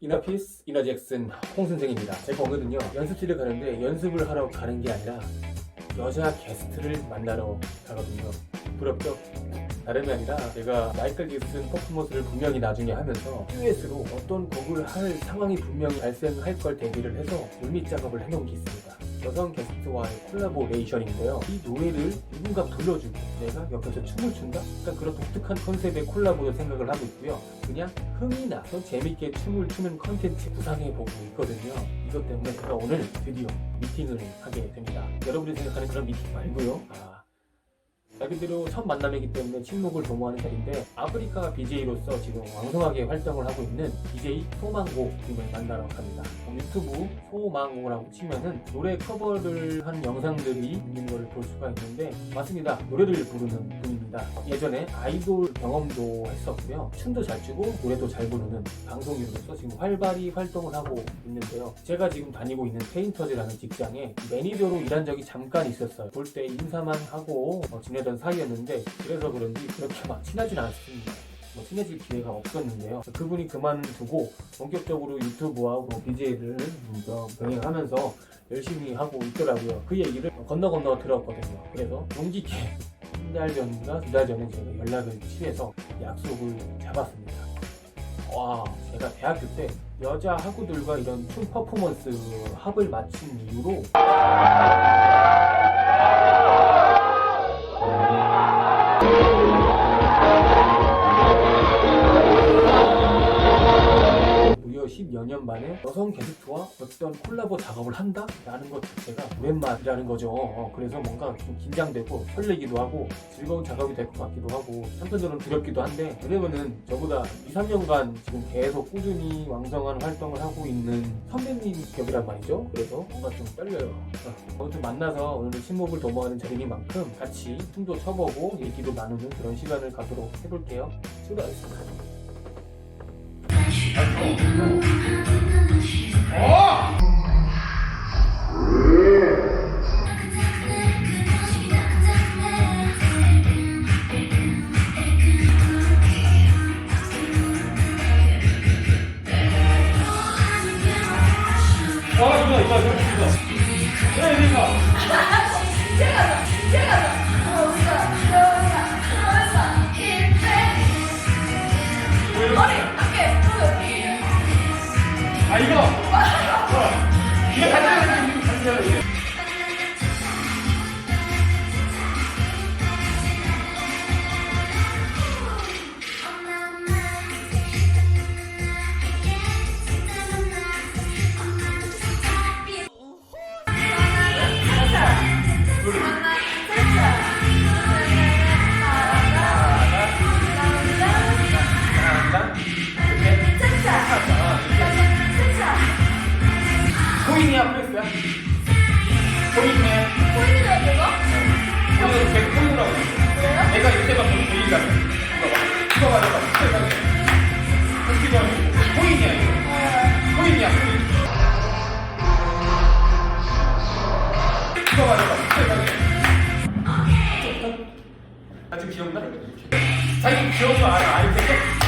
이너피스, 이너잭슨, 홍 선생입니다. 제가 오늘은요 연습실에 가는데 연습을 하러 가는 게 아니라 여자 게스트를 만나러 가거든요. 부럽죠? 다름이 아니라 제가 마이클 잭슨 퍼포먼스를 분명히 나중에 하면서 듀엣으로 어떤 곡을 할 상황이 분명히 발생할 걸 대비를 해서 물밑 작업을 해놓은 게 있습니다. 여성 게스트와의 콜라보레이션인데요. 이 노래를 누군가 불러주고 내가 옆에서 춤을 춘다? 약간 그런 독특한 컨셉의 콜라보로 생각을 하고 있고요. 그냥 흥이 나서 재밌게 춤을 추는 컨텐츠 구상해보고 있거든요. 이것 때문에 제가 오늘 드디어 미팅을 하게 됩니다. 여러분이 생각하는 그런 미팅 말고요. 아, 말 그대로 첫 만남이기 때문에 침묵을 도모하는 자리인데 아프리카 BJ로서 지금 왕성하게 활동을 하고 있는 BJ 소망고 님을 만나러 갑니다. 유튜브 소망고라고 치면은 노래 커버를 한 영상들이 있는 걸 볼 수가 있는데 맞습니다. 노래를 부르는 분입니다. 예전에 아이돌 경험도 했었고요. 춤도 잘 추고 노래도 잘 부르는 방송인으로서 지금 활발히 활동을 하고 있는데요. 제가 지금 다니고 있는 페인터즈라는 직장에 매니저로 일한 적이 잠깐 있었어요. 볼 때 인사만 하고 어, 지내던 사이였는데 그래서 그런지 그렇게 막 친하진 않습니다. 뭐 친해질 기회가 없었는데요. 그분이 그만두고 본격적으로 유튜브와 뭐 BJ를 병행하면서 열심히 하고 있더라고요. 그 얘기를 건너 건너 들었거든요. 그래서 용기 있게 한달 전인가 두 달 전에 제가 연락을 취해서 약속을 잡았습니다. 와, 제가 대학교 때 여자 학우들과 이런 춤 퍼포먼스 합을 맞춘 이후로 무려 10여 년 만에 여성 게스트와 어떤 콜라보 작업을 한다? 라는 것 자체가 오랜만이라는 거죠. 어, 그래서 뭔가 좀 긴장되고 설레기도 하고 즐거운 작업이 될 것 같기도 하고 한편으로는 두렵기도 한데 왜냐면은 저보다 2, 3년간 지금 계속 꾸준히 왕성한 활동을 하고 있는 선배님 격이란 말이죠. 그래서 뭔가 좀 떨려요. 어, 아무튼 만나서 오늘 친목을 도모하는 자리니만큼 같이 춤도 춰보고 얘기도 나누는 그런 시간을 갖도록 해볼게요. 출발하겠습니다. 아, 이거, 이거, 이거, 이거. 네, 이거. 아, 코인이야, 플렉스야? 코인이야. 오늘 백 코인이라고 했어. 내가 이때만 보인다. 이거 봐. 이거 봐, 이거 봐. 이거 봐. 코인이야, 이거. 코인이야, 코인. 이거 봐, 이거 봐. 아직 기억나? 자기 기억도 알아, 알겠어?